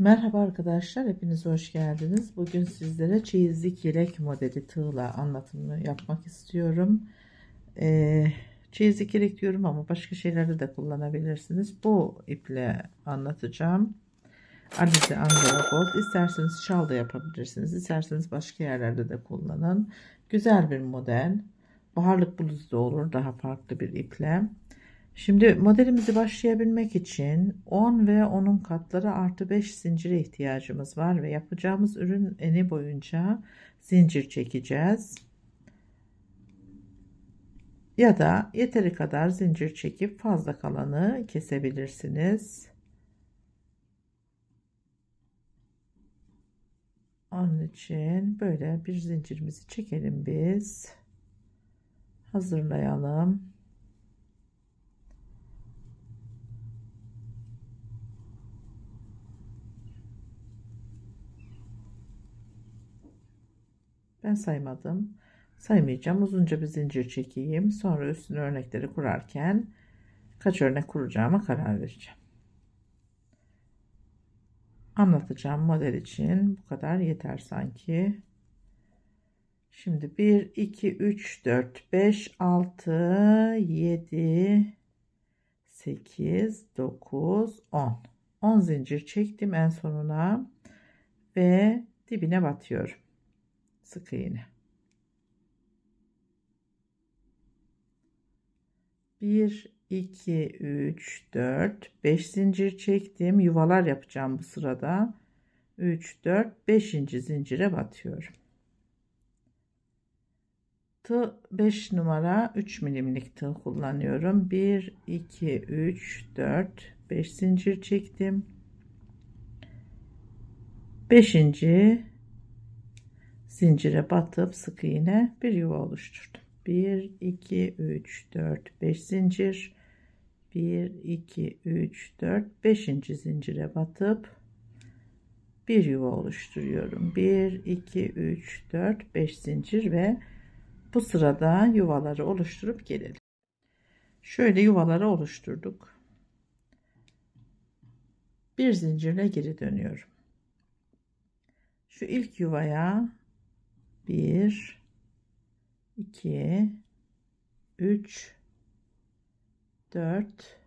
Merhaba arkadaşlar, hepiniz hoş geldiniz. Bugün sizlere çeyizlik yelek modeli tığla anlatımını yapmak istiyorum. Ee, çeyizlik yelek diyorum ama başka şeylerde de kullanabilirsiniz. Bu iple anlatacağım. Alize Angela Gold. İsterseniz şal da yapabilirsiniz. İsterseniz başka yerlerde de kullanın. Güzel bir model. Baharlık bluz da olur daha farklı bir iple. Şimdi modelimizi başlayabilmek için 10 ve onun katları artı 5 zincire ihtiyacımız var ve yapacağımız ürün eni boyunca zincir çekeceğiz. Ya da yeteri kadar zincir çekip fazla kalanı kesebilirsiniz. Onun için böyle bir zincirimizi çekelim biz. Hazırlayalım. Ben saymadım. Saymayacağım. Uzunca bir zincir çekeyim. Sonra üstüne örnekleri kurarken kaç örnek kuracağıma karar vereceğim. Anlatacağım model için bu kadar yeter sanki. Şimdi 1, 2, 3, 4, 5, 6, 7, 8, 9, 10. 10 zincir çektim en sonuna ve dibine batıyorum sık iğne. Bir, iki, üç, dört, beş zincir çektim. Yuvalar yapacağım bu sırada. Üç, dört, beşinci zincire batıyorum. Tığ 5 numara 3 milimlik tığ kullanıyorum. 1, 2, 3, 4, 5 zincir çektim. Beşinci zincire batıp sık iğne bir yuva oluşturdum. 1 2 3 4 5 zincir 1 2 3 4 5. zincire batıp bir yuva oluşturuyorum. 1 2 3 4 5 zincir ve bu sırada yuvaları oluşturup gelelim. Şöyle yuvaları oluşturduk. Bir zincirle geri dönüyorum. Şu ilk yuvaya 1 2 3 4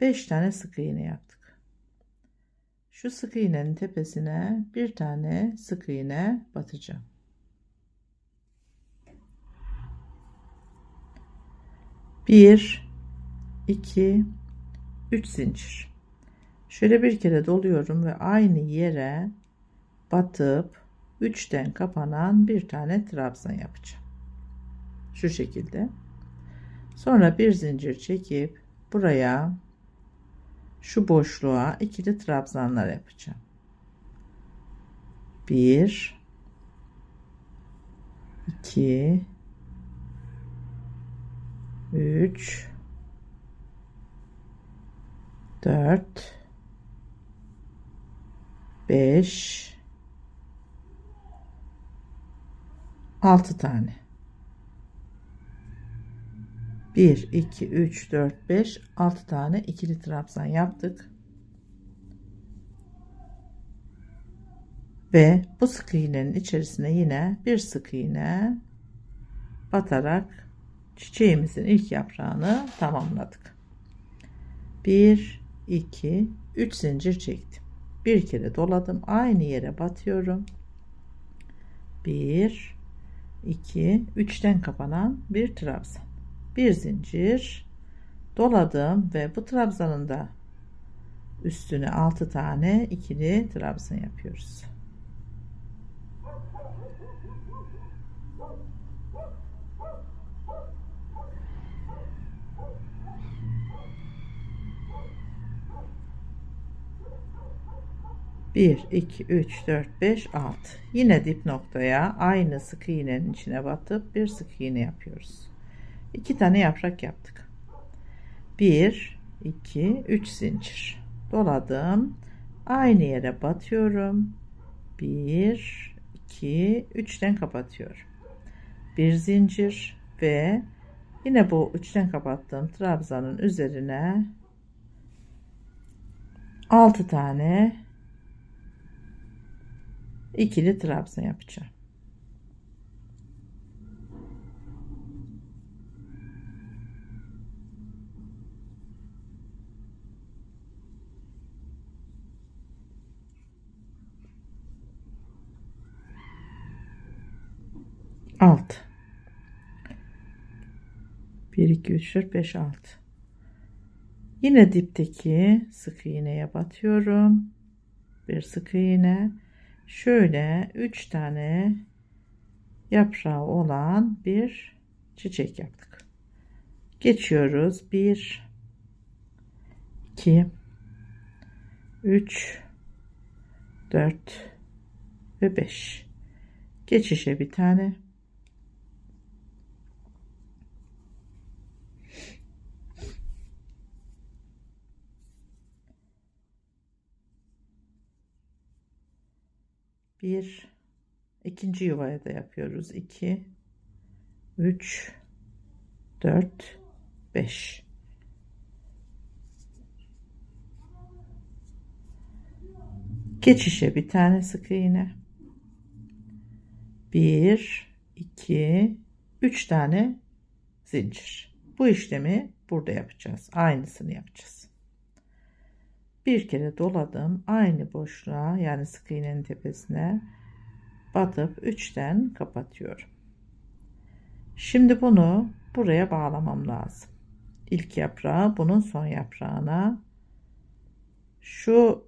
5 tane sık iğne yaptık. Şu sık iğnenin tepesine bir tane sık iğne batacağım. Bir, iki, üç zincir. Şöyle bir kere doluyorum ve aynı yere batıp üçten kapanan bir tane trabzan yapacağım. Şu şekilde. Sonra bir zincir çekip buraya şu boşluğa ikili trabzanlar yapacağım. Bir, iki, üç, dört, beş, 6 tane. 1 2 3 4 5 6 tane ikili trabzan yaptık. Ve bu sık iğnenin içerisine yine bir sık iğne batarak çiçeğimizin ilk yaprağını tamamladık. 1 2 3 zincir çektim. Bir kere doladım. Aynı yere batıyorum. 1 2 3'ten kapanan bir trabzan. Bir zincir doladım ve bu trabzanın da üstüne 6 tane ikili trabzan yapıyoruz Bir, iki, üç, dört, beş, altı. Yine dip noktaya aynı sık iğnenin içine batıp bir sık iğne yapıyoruz. İki tane yaprak yaptık. Bir, iki, üç zincir. Doladım. Aynı yere batıyorum. Bir, iki, üçten kapatıyorum. Bir zincir ve yine bu üçten kapattığım trabzanın üzerine 6 tane ikili trabzan yapacağım. Alt. 1 2 3 4 5 6 Yine dipteki sık iğneye batıyorum. Bir sık iğne. Şöyle 3 tane yaprağı olan bir çiçek yaptık. Geçiyoruz. 1 2 3 4 ve 5 geçişe bir tane bir. İkinci yuvaya da yapıyoruz. 2 3 4 5 geçişe bir tane sık iğne. 1 2 3 tane zincir. Bu işlemi burada yapacağız. Aynısını yapacağız bir kere doladım aynı boşluğa yani sık iğnenin tepesine batıp üçten kapatıyorum. Şimdi bunu buraya bağlamam lazım. İlk yaprağı bunun son yaprağına. Şu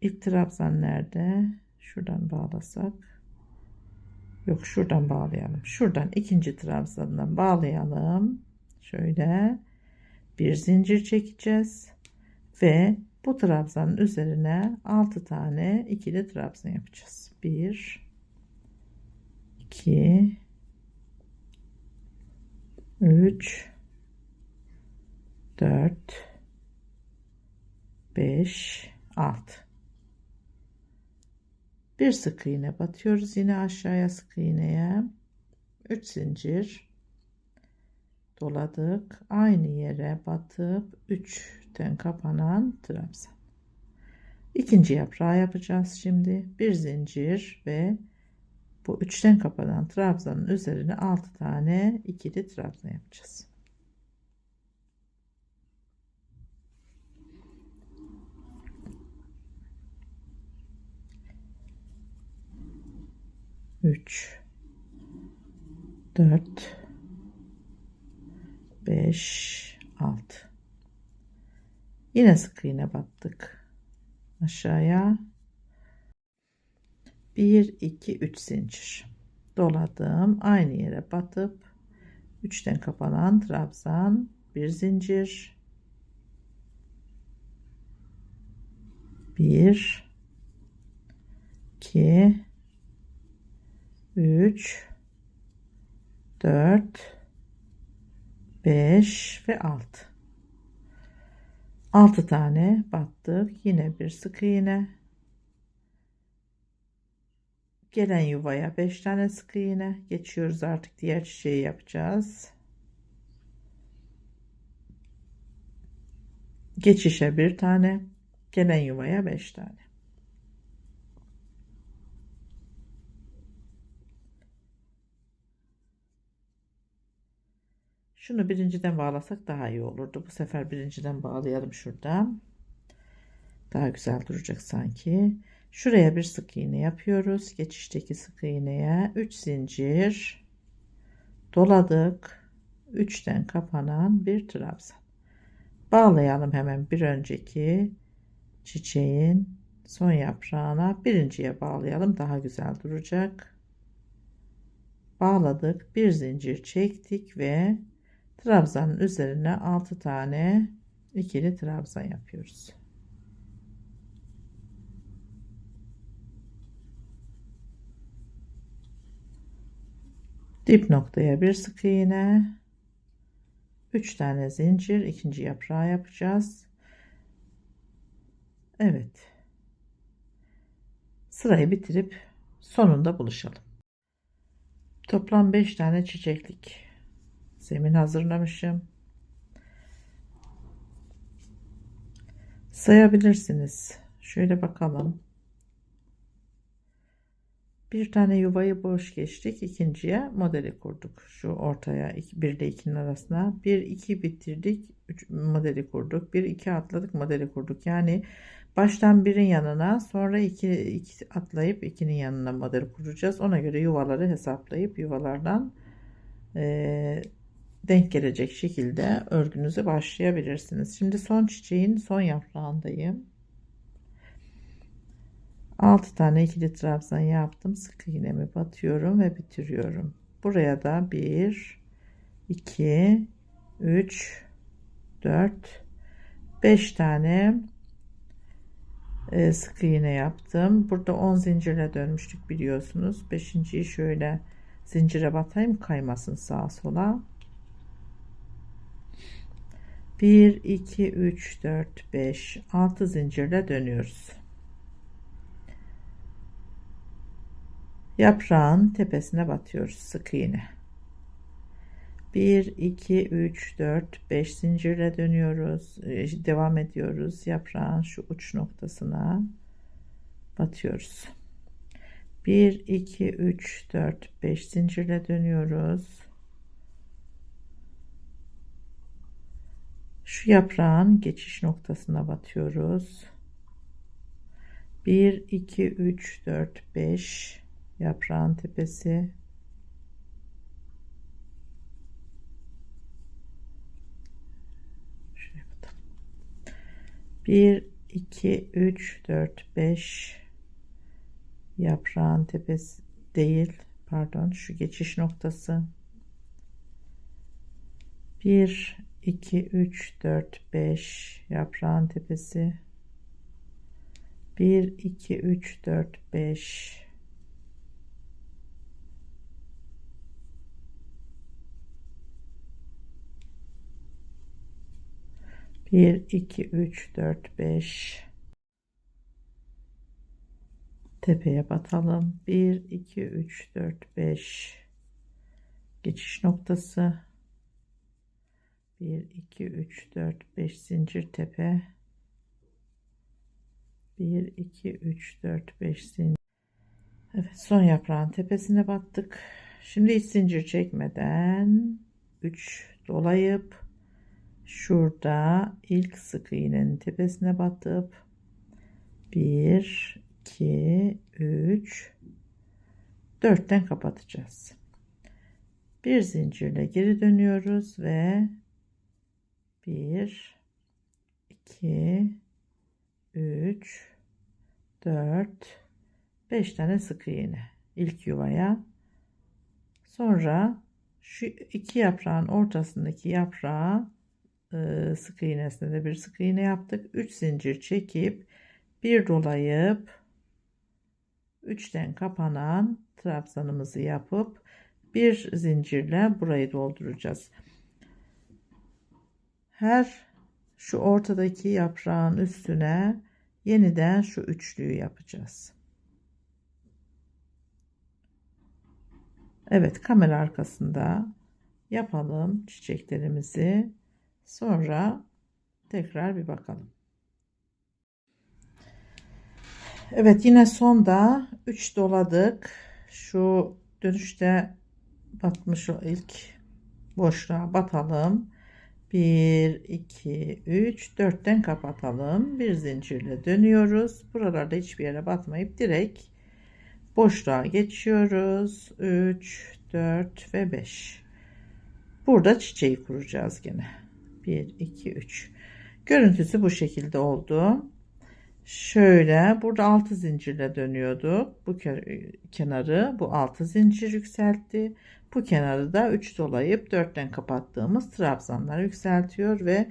ilk trabzan nerede? Şuradan bağlasak. Yok şuradan bağlayalım. Şuradan ikinci trabzandan bağlayalım. Şöyle bir zincir çekeceğiz ve bu trabzanın üzerine 6 tane ikili trabzan yapacağız. 1 2 3 4 5 6 bir sık iğne batıyoruz yine aşağıya sık iğneye. 3 zincir doladık. Aynı yere batıp 3'ten kapanan trabzan. İkinci yaprağı yapacağız şimdi. Bir zincir ve bu üçten kapanan trabzanın üzerine 6 tane ikili trabzan yapacağız. Üç dört 5 6 yine sık iğne battık. Aşağıya. 1 2 3 zincir. Doladım. Aynı yere batıp 3'ten kapanan trabzan bir zincir. 1 2 3 4 5 ve 6 6 tane battık. Yine bir sık iğne. Gelen yuvaya 5 tane sık iğne. Geçiyoruz artık. Diğer çiçeği yapacağız. Geçişe bir tane. Gelen yuvaya 5 tane Şunu birinciden bağlasak daha iyi olurdu. Bu sefer birinciden bağlayalım şuradan. Daha güzel duracak sanki. Şuraya bir sık iğne yapıyoruz. Geçişteki sık iğneye 3 zincir doladık. 3'ten kapanan bir trabzan. Bağlayalım hemen bir önceki çiçeğin son yaprağına birinciye bağlayalım. Daha güzel duracak. Bağladık. Bir zincir çektik ve Trabzanın üzerine 6 tane ikili trabzan yapıyoruz. Dip noktaya bir sık iğne, 3 tane zincir, ikinci yaprağı yapacağız. Evet. Sırayı bitirip sonunda buluşalım. Toplam 5 tane çiçeklik zemin hazırlamışım. sayabilirsiniz. Şöyle bakalım. Bir tane yuvayı boş geçtik. ikinciye modeli kurduk. Şu ortaya 1 ile 2'nin arasına. 1 2 bitirdik. 3 modeli kurduk. 1 2 atladık modeli kurduk. Yani baştan birin yanına sonra 2 2 atlayıp 2'nin yanına model kuracağız. Ona göre yuvaları hesaplayıp yuvalardan e, denk gelecek şekilde örgünüze başlayabilirsiniz. Şimdi son çiçeğin son yaprağındayım. 6 tane ikili trabzan yaptım. Sık iğnemi batıyorum ve bitiriyorum. Buraya da 1 2 3 4 5 tane e, sık iğne yaptım. Burada 10 zincirle dönmüştük biliyorsunuz. 5.yi şöyle zincire batayım kaymasın sağa sola. 1 2 3 4 5 6 zincirle dönüyoruz. Yaprağın tepesine batıyoruz sık iğne. 1 2 3 4 5 zincirle dönüyoruz. Ee, devam ediyoruz. Yaprağın şu uç noktasına batıyoruz. 1 2 3 4 5 zincirle dönüyoruz. Şu yaprağın geçiş noktasına batıyoruz. 1 2 3 4 5 yaprağın tepesi Şuraya bakalım. 1 2 3 4 5 yaprağın tepesi değil pardon şu geçiş noktası 1 2 3 4 5 yaprağın tepesi. 1 2 3 4 5 1 2 3 4 5 tepeye batalım. 1 2 3 4 5 geçiş noktası 1 2 3 4 5 zincir tepe. 1 2 3 4 5 zincir. Evet son yaprağın tepesine battık. Şimdi hiç zincir çekmeden 3 dolayıp şurada ilk sık iğnenin tepesine batıp 1 2 3 4'ten kapatacağız. Bir zincirle geri dönüyoruz ve 1 2 3 4 5 tane sık iğne. İlk yuvaya. Sonra şu iki yaprağın ortasındaki yaprağı e, sık iğnesine de bir sık iğne yaptık. 3 zincir çekip bir dolayıp 3'ten kapanan trabzanımızı yapıp bir zincirle burayı dolduracağız her şu ortadaki yaprağın üstüne yeniden şu üçlüyü yapacağız. Evet kamera arkasında yapalım çiçeklerimizi. Sonra tekrar bir bakalım. Evet yine sonda 3 doladık. Şu dönüşte batmış o ilk boşluğa batalım. 1 2 3 4'ten kapatalım. Bir zincirle dönüyoruz. Buralarda hiçbir yere batmayıp direkt boşluğa geçiyoruz. 3 4 ve 5. Burada çiçeği kuracağız gene. 1 2 3. Görüntüsü bu şekilde oldu. Şöyle burada 6 zincirle dönüyordu. Bu kenarı bu 6 zincir yükseltti. Bu kenarı da 3 dolayıp 4'ten kapattığımız trabzanlar yükseltiyor ve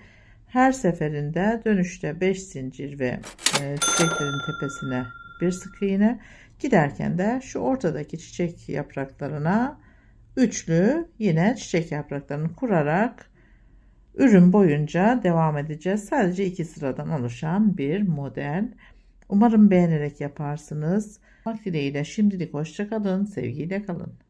her seferinde dönüşte 5 zincir ve e, çiçeklerin tepesine bir sık iğne giderken de şu ortadaki çiçek yapraklarına üçlü yine çiçek yapraklarını kurarak ürün boyunca devam edeceğiz. Sadece iki sıradan oluşan bir model. Umarım beğenerek yaparsınız. Dileğiyle şimdilik hoşçakalın. Sevgiyle kalın.